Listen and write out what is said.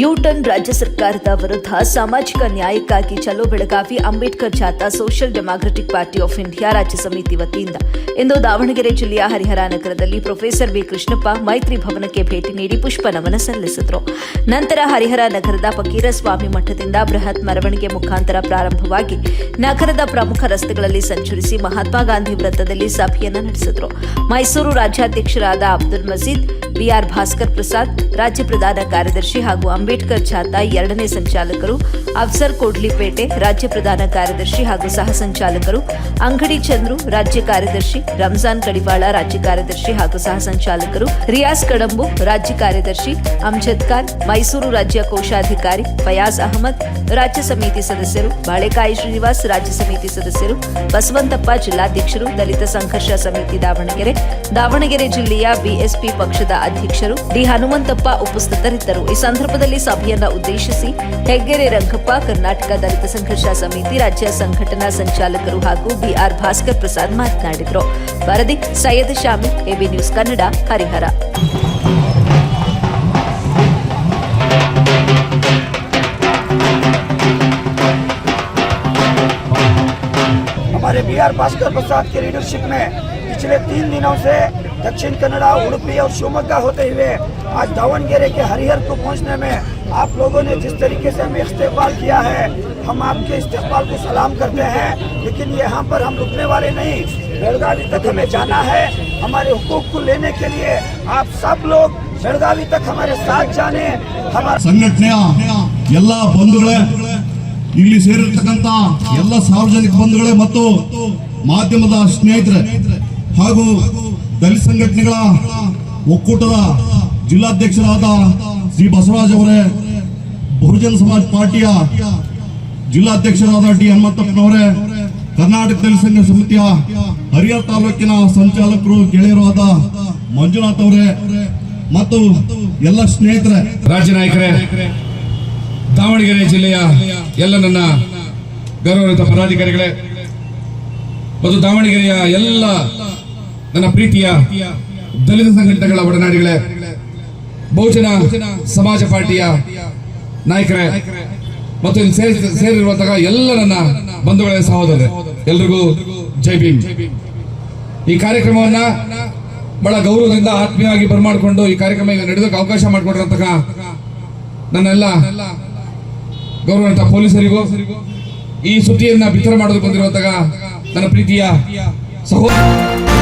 U-turn ರಾಜ್ಯ ಸರ್ಕಾರದ ವಿರುದ್ಧ ಸಾಮಾಜಿಕ ನ್ಯಾಯಕ್ಕಾಗಿ ಚಲೋ ಬೆಳಗಾವಿ ಅಂಬೇಡ್ಕರ್ ಜಾಥಾ social democratic party of India ರಾಜ್ಯ ಸಮಿತಿ ವತಿಯಿಂದ. ಇಂದು ದಾವಣಗೆರೆ ಜಿಲ್ಲೆಯ ಹರಿಹರ ನಗರದಲ್ಲಿ ಪ್ರೊಫೆಸರ್ ಬಿ ಕೃಷ್ಣಪ್ಪ ಮೈತ್ರಿ ಭವನಕ್ಕೆ ಭೇಟಿ ನೀಡಿ ಪುಷ್ಪ ನಮನ ಸಲ್ಲಿಸಿದರು. ನಂತರ ಹರಿಹರ ನಗರದ ಫಕೀರ ಸ್ವಾಮಿ ಮಠದಿಂದ ಬೃಹತ್ ಮೆರವಣಿಗೆ ಮುಖಾಂತರ ಪ್ರಾರಂಭವಾಗಿ ನಗರದ ಪ್ರಮುಖ ರಸ್ತೆಗಳಲ್ಲಿ ಸಂಚರಿಸಿ ಮಹಾತ್ಮ ಗಾಂಧಿ ವೃತ್ತದಲ್ಲಿ ಸಭೆಯನ್ನು ನಡೆಸಿದರು. ಮೈಸೂರು ರಾಜ್ಯಾಧ್ಯಕ್ಷರಾದ ಅಬ್ದುಲ್ ಮಜೀದ್ ಬಿಆರ್ ಭಾಸ್ಕರ್ ಪ್ರಸಾದ್, ರಾಜ್ಯ ಪ್ರಧಾನ ಕಾರ್ಯದರ್ಶಿ ಹಾಗೂ ಅಂಬೇಡ್ಕರ್ ಛಾತಾ ಎರಡನೇ ಸಂಚಾಲಕರು, ಅಫ್ಸರ್ ಕೋಡ್ಲಿಪೇಟೆ ರಾಜ್ಯ ಪ್ರಧಾನ ಕಾರ್ಯದರ್ಶಿ ಹಾಗೂ ಸಹ ಸಂಚಾಲಕರು, ಅಂಗಡಿ ಚಂದ್ರು ರಾಜ್ಯ ಕಾರ್ಯದರ್ಶಿ, ರಂಜಾನ್ ಕಡಿವಾಳ ರಾಜ್ಯ ಕಾರ್ಯದರ್ಶಿ ಹಾಗೂ ಸಹ ಸಂಚಾಲಕರು ರಿಯಾಸ್ ಕಡಂಬು ರಾಜ್ಯ ಕಾರ್ಯದರ್ಶಿ, ಅಮ್ಜದ್ ಖಾನ್, ಮೈಸೂರು ರಾಜ್ಯ ಕೋಶಾಧಿಕಾರಿ, ಫಯಾಜ್ ಅಹಮದ್, ರಾಜ್ಯ ಸಮಿತಿ ಸದಸ್ಯರು, ಬಾಳೆಕಾಯಿ ಶ್ರೀನಿವಾಸ್ ರಾಜ್ಯ ಸಮಿತಿ ಸದಸ್ಯರು, ಬಸವಂತಪ್ಪ ಜಿಲ್ಲಾಧ್ಯಕ್ಷರು, ದಲಿತ ಸಂಘರ್ಷ ಸಮಿತಿ ದಾವಣಗೆರೆ ದಾವಣಗೆರೆ ಜಿಲ್ಲೆಯ ಬಿಎಸ್ಪಿ ಪಕ್ಷದ ಅಧ್ಯಕ್ಷರು, ಡಿ ಹನುಮಂತಪ್ಪ ಉಪಸ್ಥಿತರಿದ್ದರು. ಈ ಸಂದರ್ಭದಲ್ಲಿ ಸಭೆಯನ್ನ ಉದ್ದೇಶಿಸಿ ಹೆಗ್ಗೆರೆ ರಂಗಪ್ಪ ಕರ್ನಾಟಕ ದಲಿತ ಸಂಘರ್ಷ ಸಮಿತಿ ರಾಜ್ಯ ಸಂಘಟನಾ ಸಂಚಾಲಕರು ಹಾಗೂ ಬಿಆರ್ ಭಾಸ್ಕರ್ ಪ್ರಸಾದ್ ಮಾತನಾಡಿದರು ವರದಿ ಸೈಯದ್ ಶಾಮಿ ಎಬಿ ನ್ಯೂಸ್ ಕನ್ನಡ ಹರಿಹರ हमारे बी आर भास्कर प्रसाद के लीडरशिप में पिछले तीन दिनों से दक्षिण कन्नड़ा उड़पी और शिवमोगा होते हुए आज दावणगेरे के हरिहर को पहुंचने में आप लोगों ने जिस तरीके से हमें इस्तेमाल किया है हम आपके इस्तेमाल को सलाम करते हैं लेकिन यहाँ पर हम रुकने वाले नहीं बेलगावी तक हमें जाना है हमारे हुकूक को लेने के लिए आप सब लोग बेलगावी तक हमारे साथ जाने हमारे ಸಂಘಟನೆಯ ಎಲ್ಲ ಬಂಧುಗಳೇ ಇಲ್ಲಿ ಸೇರಿರ್ತಕ್ಕಂತ ಎಲ್ಲ ಸಾರ್ವಜನಿಕ ಬಂಧುಗಳೇ ಮತ್ತು ಮಾಧ್ಯಮದ ಸ್ನೇಹಿತರೆ ಹಾಗೂ ದಲಿತ ಸಂಘಟನೆಗಳ ಒಕ್ಕೂಟದ ಜಿಲ್ಲಾಧ್ಯಕ್ಷರಾದ ಶ್ರೀ ಬಸವರಾಜ್ ಅವರೇ, ಬಹುಜನ ಸಮಾಜ್ ಪಾರ್ಟಿಯ ಜಿಲ್ಲಾಧ್ಯಕ್ಷರಾದ ಡಿ ಹನುಮಂತಪ್ಪನವರೇ ಕರ್ನಾಟಕ ದಲಿತ ಸಂಘ ಸಮಿತಿಯ ಹರಿಹರ ತಾಲೂಕಿನ ಸಂಚಾಲಕರು ಗೆಳೆಯರಾದ ಮಂಜುನಾಥ್ ಅವರೇ ಮತ್ತು ಎಲ್ಲ ಸ್ನೇಹಿತರೆ. ರಾಜ್ಯ ನಾಯಕರೇ, ದಾವಣಗೆರೆ ಜಿಲ್ಲೆಯ ಎಲ್ಲ ನನ್ನ ಗೌರವಾನ್ವಿತ ಪದಾಧಿಕಾರಿಗಳೇ, ಮತ್ತು ದಾವಣಗೆರೆಯ ಎಲ್ಲ ನನ್ನ ಪ್ರೀತಿಯ ದಲಿತ ಸಂಘಟನೆಗಳ ಒಡನಾಡಿಗಳೇ ಬಹುಜನ ಸಮಾಜ ಪಾರ್ಟಿಯ ನಾಯಕರೇ ಮತ್ತು ಇಲ್ಲಿ ಸೇರಿ ಸೇರಿರುವಂತಹ ಎಲ್ಲ ನನ್ನ ಬಂಧುಗಳೇ ಸಹೋದರರೇ ಎಲ್ರಿಗೂ ಜೈ ಭೀಮ್. ಈ ಕಾರ್ಯಕ್ರಮವನ್ನ ಬಹಳ ಗೌರವದಿಂದ ಆತ್ಮೀಯವಾಗಿ ಬರಮಾಡಿಕೊಂಡು ಈ ಕಾರ್ಯಕ್ರಮ ಈಗ ನಡೆದಕ್ಕೆ ಅವಕಾಶ ಮಾಡಿಕೊಟ್ಟಿರಂತಹ ನನ್ನೆಲ್ಲ ಗೌರವಂತ ಪೊಲೀಸರಿಗೂ ಈ ಸುದ್ದಿಯನ್ನ ಬಿತ್ತರ ಮಾಡೋದಕ್ಕೆ ಬಂದಿರುವಂತಹ ನನ್ನ ಪ್ರೀತಿಯ ಸಹೋದರ